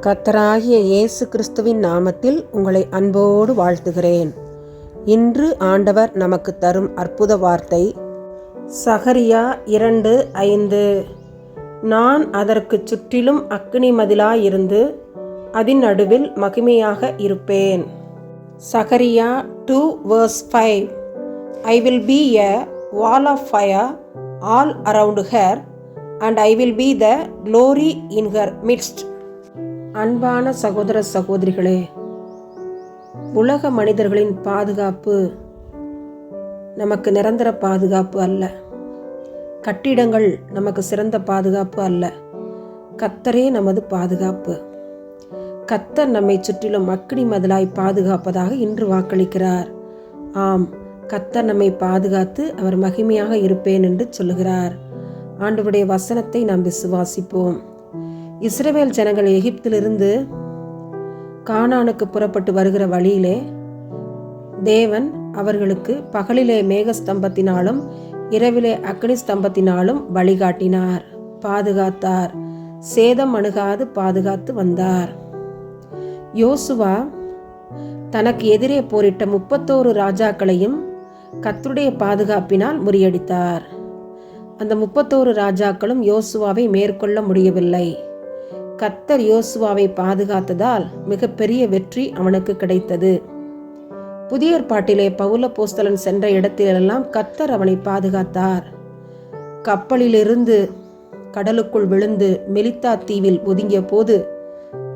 கத்தராகிய இயேசு கிறிஸ்துவின் நாமத்தில் உங்களை அன்போடு வாழ்த்துகிறேன். இன்று ஆண்டவர் நமக்கு தரும் அற்புத வார்த்தை சகரியா இரண்டு ஐந்து. நான் அதற்குச் சுற்றிலும் அக்னி மதிலாயிருந்து அதன் நடுவில் மகிமையாக இருப்பேன். சகரியா two verse five I will be a wall of fire all around her and I will be the glory in her midst அன்பான சகோதர சகோதரிகளே உலக மனிதர்களின் பாதுகாப்பு நமக்கு நிரந்தர பாதுகாப்பு அல்ல. கட்டிடங்கள் நமக்கு சிறந்த பாதுகாப்பு அல்ல. கத்தரே நமது பாதுகாப்பு. கத்தர் நம்மை சுற்றிலும் அக்கினி மதிலாய் பாதுகாப்பதாக இன்று வாக்களிக்கிறார். ஆம் கத்தர் நம்மை பாதுகாத்து அவர் மகிமையாக இருப்பேன் என்று சொல்லுகிறார். ஆண்டவருடைய வசனத்தை நாம் விசுவாசிப்போம். இஸ்ரவேல் ஜனங்கள் எகிப்திலிருந்து கானானுக்கு புறப்பட்டு வருகிற வழியிலே தேவன் அவர்களுக்கு பகலிலே மேகஸ்தம்பத்தினாலும் இரவிலே அக்னி ஸ்தம்பத்தினாலும் வழிகாட்டினார் பாதுகாத்தார். சேதம் அணுகாது பாதுகாத்து வந்தார். யோசுவா தனக்கு எதிரே போரிட்ட முப்பத்தோரு ராஜாக்களையும் கத்தருடைய பாதுகாப்பினால் முறியடித்தார். அந்த முப்பத்தோரு ராஜாக்களும் யோசுவாவை மேற்கொள்ள முடியவில்லை. கத்தர் யோசுவாவை பாதுகாத்ததால் மிகப்பெரிய வெற்றி அவனுக்கு கிடைத்தது. புதிய ஏற்பாட்டிலே பவுல போஸ்தலன் சென்ற இடத்திலெல்லாம் கத்தர் அவனை பாதுகாத்தார். கப்பலிலிருந்து கடலுக்குள் விழுந்து மெலித்தா தீவில் ஒதுங்கிய போது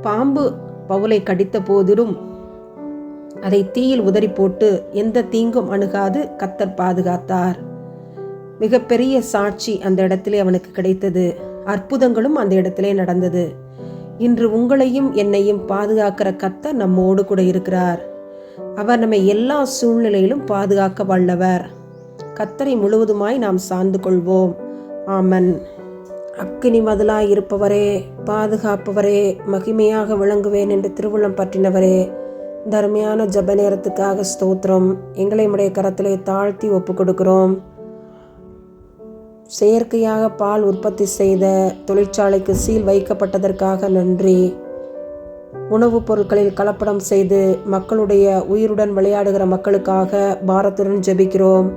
பாம்பு பவுலை கடித்த போதிலும் அதை தீயில் உதறி போட்டு எந்த தீங்கும் அணுகாது கத்தர் பாதுகாத்தார். மிகப்பெரிய சாட்சி அந்த இடத்திலே அவனுக்கு கிடைத்தது. அற்புதங்களும் அந்த இடத்திலே நடந்தது. இன்று உங்களையும் என்னையும் பாதுகாக்கிற கத்த நம்மோடு கூட இருக்கிறார். அவர் நம்மை எல்லா சூழ்நிலையிலும் பாதுகாக்க வல்லவர். கத்தரை முழுவதுமாய் நாம் சார்ந்து கொள்வோம். ஆமன். அக்கினி மதிலாய் இருப்பவரே பாதுகாப்பவரே மகிமையாக விளங்குவேன் என்று திருவுளம் பற்றினவரே தர்மையான ஜப நேரத்துக்காக ஸ்தோத்திரம். எங்களை உடைய கரத்திலே தாழ்த்தி ஒப்பு கொடுக்கிறோம் செயற்கையாக பால் உற்பத்தி செய்த தொழிற்சாலைக்கு சீல் வைக்கப்பட்டதற்காக நன்றி. உணவுப் பொருட்களில் கலப்படம் செய்து மக்களுடைய உயிருடன் விளையாடுகிற மக்களுக்காக பாரத்துடன் ஜெபிக்கிறோம்.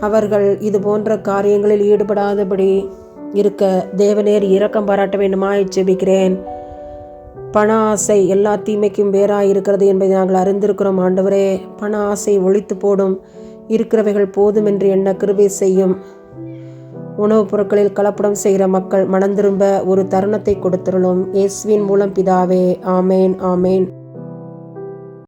அவர்கள் இது போன்ற காரியங்களில் ஈடுபடாதபடி இருக்க தேவநேர் இரக்கம் பாராட்ட வேண்டுமாய் ஜெபிக்கிறேன். பண ஆசை எல்லா தீமைக்கும் வேறாக இருக்கிறது என்பதை நாங்கள் அறிந்திருக்கிறோம் ஆண்டவரே. பண ஆசை ஒழித்து போடும். இருக்கிறவைகள் போதும் என்று என்ன கிருபை செய்யும். உணவுப் பொருட்களில் கலப்படம் செய்கிற மக்கள் மனம் திரும்ப ஒரு தருணத்தை கொடுத்துருளும் இயேசுவின் மூலம் பிதாவே. ஆமேன் ஆமேன்.